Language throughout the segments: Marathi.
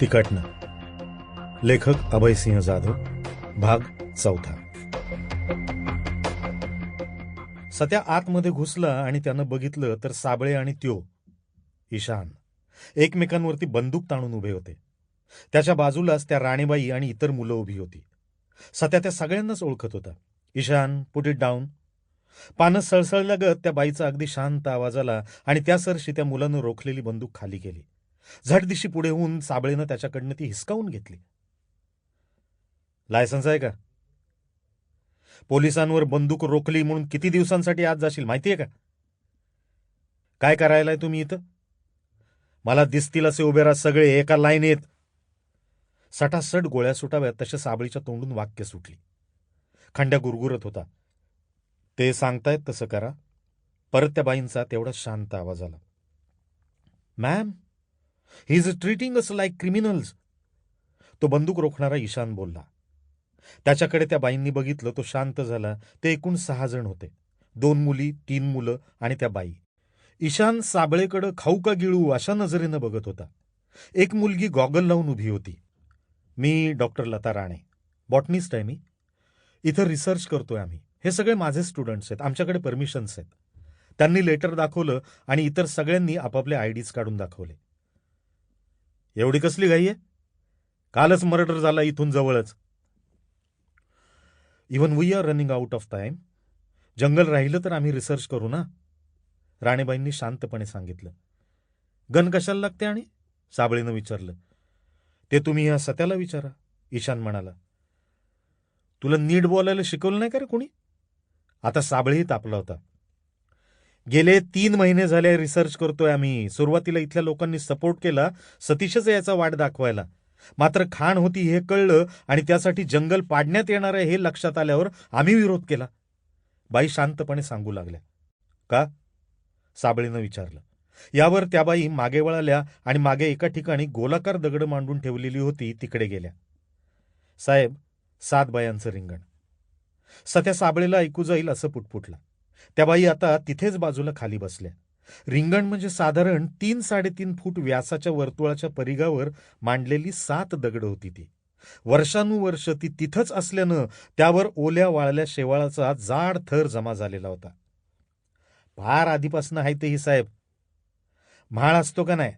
तिकटनं. लेखक अभयसिंह जाधव भाग चौथा. सत्या आतमध्ये घुसला आणि त्यानं बघितलं तर साबळे आणि त्यो ईशान एकमेकांवरती बंदूक ताणून उभे होते. त्याच्या बाजूलाच त्या राणीबाई आणि इतर मुलं उभी होती. सत्या त्या सगळ्यांनाच ओळखत होता. Ishan put it down. पानं सळसळल्यागत त्या बाईचा अगदी शांत आवाज आला आणि त्या सरशी त्या मुलानं रोखलेली बंदूक खाली केली. झटदिशी पुढे होऊन साबळेनं त्याच्याकडनं ती हिसकावून घेतली. लायसन्स आहे का? पोलिसांवर बंदूक रोखली म्हणून किती दिवसांसाठी आज जाशील माहितीये का? काय करायलाय तुम्ही इथं? मला दिसतील असे उभे राहा सगळे एका लाईनीत. सटासट गोळ्या सुटाव्यात तशा साबळीच्या तोंडून वाक्य सुटली. खंड्या गुरगुरत होता. ते सांगतायत तसं करा. परत त्या बाईंचा तेवढा शांत आवाज आला. Ma'am he is treating us like criminals तो बंदूक रोखणारा ईशान बोलला. त्याच्याकडे त्या बाईंनी बघितलं तो शांत झाला. ते एकूण सहा जण होते. दोन मुली तीन मुलं आणि त्या बाई. ईशान साबळेकडं खाऊ का गिळू अशा नजरेनं बघत होता. एक मुलगी गॉगल लावून उभी होती. मी डॉक्टर लता राणे. बॉटनिस्ट आहे मी. इथं रिसर्च करतोय आम्ही. हे सगळे माझे स्टुडंट्स आहेत. आमच्याकडे परमिशन्स आहेत. त्यांनी लेटर दाखवलं आणि इतर सगळ्यांनी आपापले आयडीज काढून दाखवले. एवढी कसली घाई आहे? कालच मर्डर झाला इथून जवळच. Even we are running out of time जंगल राहिलं तर आम्ही रिसर्च करू ना? राणेबाईंनी शांतपणे सांगितलं. गन कशाला लागते आणि? साबळेनं विचारलं. ते तुम्ही ह्या सत्याला विचारा ईशान म्हणाला. तुला नीट बोलायला शिकवलं नाही का रे कोणी? आता साबळेही तापला होता. गेले तीन महिने झाले रिसर्च करतोय आम्ही. सुरुवातीला इथल्या लोकांनी सपोर्ट केला. सतीशच याचा वाट दाखवायला. मात्र खाण होती हे कळलं आणि त्यासाठी जंगल पाडण्यात येणार आहे हे लक्षात आल्यावर आम्ही विरोध केला. बाई शांतपणे सांगू लागल्या. का? साबळीनं विचारलं. यावर त्या बाई मागे वळाल्या आणि मागे एका ठिकाणी गोलाकार दगड मांडून ठेवलेली होती तिकडे गेल्या. साहेब सात बायांचं रिंगण. सध्या साबळेला ऐकू जाईल असं पुटपुटला. त्या बाई आता तिथेच बाजूला खाली बसल्या. रिंगण म्हणजे साधारण तीन साडेतीन फूट व्यासाच्या वर्तुळाच्या परिघावर मांडलेली सात दगड होती ती. वर्षानुवर्ष ती तिथंच असल्यानं त्यावर ओल्या वाळल्या शेवाळाचा जाड थर जमा झालेला होता. फार आधीपासून आहे ते ही साहेब. म्हाळ असतो का नाही?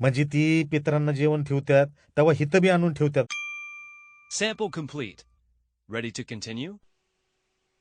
म्हणजे ती पितरांना जेवण ठेवतात तेव्हा हित बी आणून ठेवतात Sample complete. Ready to continue?